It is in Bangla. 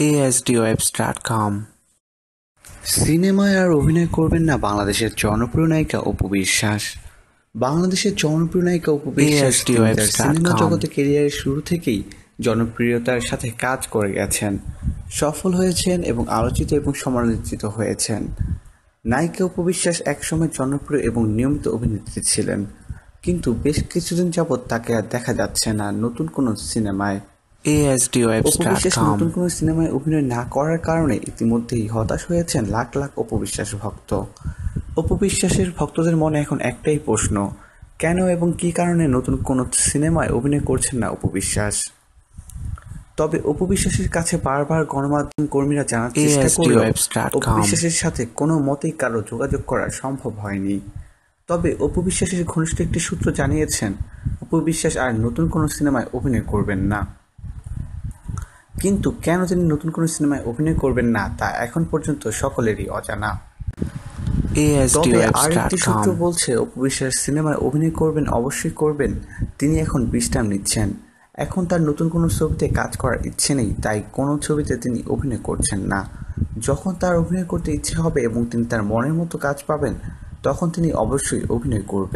asdwebs.com সিনেমায় আর অভিনয় করবেন না বাংলাদেশের জনপ্রিয় নায়িকা অপু বিশ্বাস। বাংলাদেশের জনপ্রিয় নায়িকা অপু বিশ্বাস সিনেমা জগতে কেরিয়ারের শুরু থেকেই জনপ্রিয়তার সাথে কাজ করে গেছেন। সফল হয়েছেন এবং আলোচিত এবং সমালোচিত হয়েছেন। নায়িকা অপু বিশ্বাস একসময় জনপ্রিয় এবং নিয়মিত অভিনেত্রী ছিলেন। কিন্তু বেশ কিছুদিন যাবৎ তাকে আর দেখা যাচ্ছে না নতুন কোনো সিনেমায়। অপু বিশ্বাস asdwebs.com নতুন কোনো সিনেমায় অভিনয় না করার কারণে ইতিমধ্যেই হতাশ হয়েছেন লাখ লাখ অপু বিশ্বাস ভক্ত। অপু বিশ্বাসের ভক্তদের মনে এখন একটাই প্রশ্ন কেন এবং কী কারণে নতুন কোনো সিনেমায় অভিনয় করছেন না অপু বিশ্বাস তবে অপু বিশ্বাসের কাছে বারবার গণমাধ্যম কর্মীরা জানার চেষ্টা করলেও ASDwebs.com অপু বিশ্বাসের সাথে কোনো মতেই কারও যোগাযোগ করা সম্ভব হয়নি। তবে অপু বিশ্বাসের ঘনিষ্ঠ একটি সূত্র জানিয়েছেন অপু বিশ্বাস আর নতুন কোনো সিনেমায় অভিনয় করবেন না। কিন্তু কেন তিনি নতুন কোনো সিনেমায় অভিনয় করবেন না তা এখন পর্যন্ত সকলেরই অজানা। তবে আরেকটি সূত্র বলছে অপু বিশ্বাস সিনেমায় অভিনয় করবেন অবশ্যই করবেন। তিনি এখন বিশ্রাম নিচ্ছেন। এখন তার নতুন কোনো ছবিতে কাজ করার ইচ্ছে নেই তাই কোনো ছবিতে তিনি অভিনয় করছেন না। যখন তার অভিনয় করতে ইচ্ছে হবে এবং তিনি তার মনের মতো কাজ পাবেন তখন তিনি অবশ্যই অভিনয় করবেন।